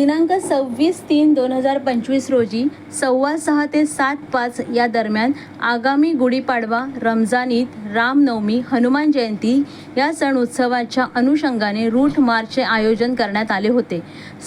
दिनांक सव्वीस तीन दोन हजार पंचवीस रोजी सव्वा सहा ते सात पाच या दरम्यान आगामी गुढीपाडवा रमजान ईद रामनवमी हनुमान जयंती या सण उत्सवाच्या अनुषंगाने रूट मार्चचे आयोजन करण्यात आले होते.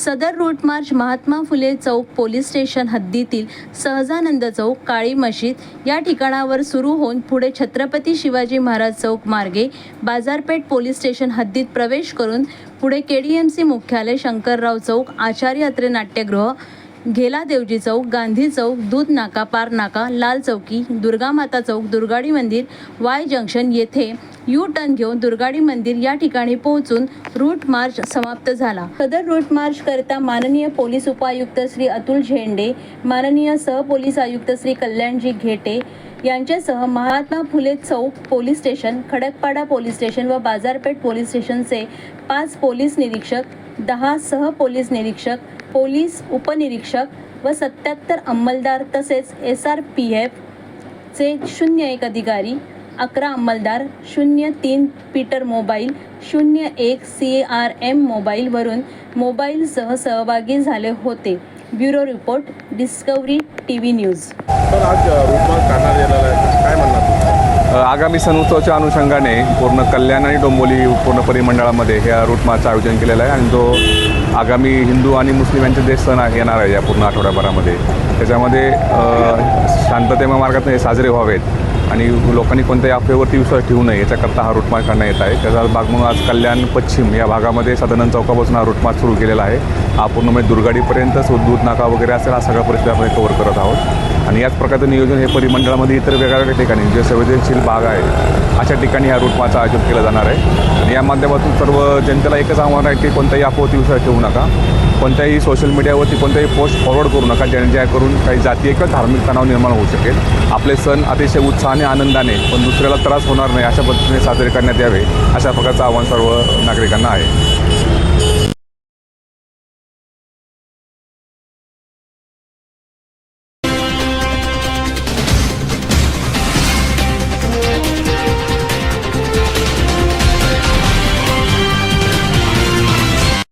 सदर रूट मार्च महात्मा फुले चौक पोलीस स्टेशन हद्दीतील सहजानंद चौक काळी मशीद या ठिकाणावर सुरू होऊन पुढे छत्रपती शिवाजी महाराज चौक मार्गे बाजारपेठ पोलीस स्टेशन हद्दीत प्रवेश करून पुढे केडीएमसी मुख्यालय शंकरराव चौक आचार्य अत्रे नाट्यगृह घेला देवजी चौक गांधी चौक दूध नाका पार नाका लाल चौकी दुर्गामाता चौक दुर्गाडी मंदिर वाय जंक्शन येथे यू टर्न घेऊन दुर्गाडी मंदिर या ठिकाणी पोहोचून रूट मार्च समाप्त झाला. सदर रूट मार्च करता माननीय पोलीस उपायुक्त श्री अतुल झेंडे माननीय सहपोलीस आयुक्त श्री कल्याणजी घेटे यांच्यासह महात्मा फुले चौक police station Khadakpada police station व बाजारपेठ पोलीस स्टेशनचे पाच पोलीस निरीक्षक दहा सह पोलीस निरीक्षक पोलीस उपनिरीक्षक व सत्याहत्तर अंमलदार तसेच एस आर पी एफचे शून्य एक अधिकारी अकरा अंमलदार शून्य तीन पीटर मोबाईल शून्य एक सी आर एम मोबाईलवरून मोबाईलसह सहभागी झाले होते. Bureau report Discovery T V news आगामी सण उत्सवाच्या अनुषंगाने पूर्ण कल्याण आणि डोंबोली पूर्ण परिमंडळामध्ये ह्या रूट मार्चचं आयोजन केलेलं आहे. आणि जो आगामी हिंदू आणि मुस्लिम यांचे जे सण आहे येणार आहे या पूर्ण आठवड्याभरामध्ये. त्याच्यामध्ये अ, शांततेमय मार्गात हे साजरे व्हावेत. आणि लोकांनी कोणत्याही अफवेवरती विश्वास ठेवू नये याच्याकरता हा रूट करण्यात येत आहे. त्याचा भाग म्हणून आज कल्याण पश्चिम या भागामध्ये सदानंद चौकापासून हा रूट सुरू केलेला आहे. हा पूर्णपणे दुर्गाडीपर्यंत सो दूध नाका वगैरे असेल हा सगळा परिस्थिती आपण कव्हर करत आहोत. आणि याच प्रकारचं नियोजन हे परिमंडळामध्ये इतर वेगवेगळ्या ठिकाणी जे संवेदनशील भाग आहे अशा ठिकाणी ह्या रूटमार्गचं आयोजन केलं जाणार आहे. आणि या माध्यमातून सर्व जनतेला एकच आव्हान आहे की कोणत्याही अफवती विश्वास ठेवू नका. कोणत्याही सोशल मीडियावरती कोणत्याही पोस्ट फॉरवर्ड करू नका. ज्या जेणेकरून काही जातीय किंवा धार्मिक तणाव निर्माण होऊ शकेल. आपले सण अतिशय उत्साहाने आनंदाने पण दुसऱ्याला त्रास होणार नाही अशा पद्धतीने साजरे करण्यात यावे अशा प्रकारचं आव्हान सर्व नागरिकांना आहे.